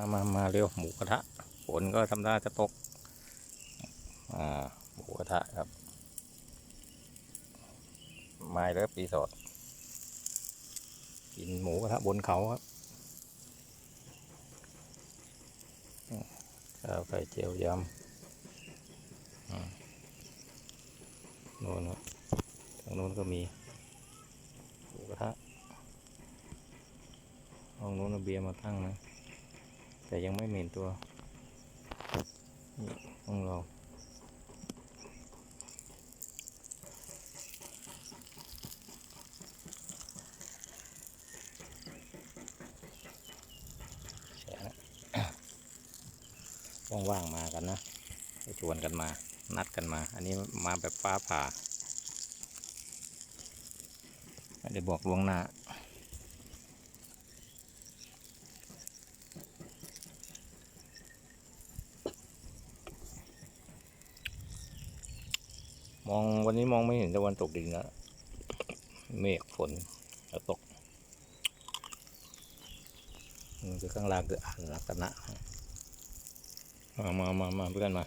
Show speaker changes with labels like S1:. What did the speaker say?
S1: มามามาเร็วหมูกระทะฝนก็ทำท่าจะตกอ่าหมูกระทะครับไม้แล้วปีสอดกินหมูกระทะบนเขาครับอืมข้าวไข่เจียวยำโน่นครับทางโน้นก็มีหมูกระทะห้องโน้นเอาเบียร์มาตั้งนะ แต่ยังไม่เหม็นตัวนี่ของเราแฉะนะว่างๆมากันนะชวนกันมา นัดกันมา อันนี้มาแบบฟ้าผ่าไม่ได้บอกล่วงหน้า มองวันนี้มองไม่เห็นตะวันตกดินแล้วเมฆฝนจะตกมันคือข้างล่างคืออ่านลักษณะมามามามาเพื่อนมา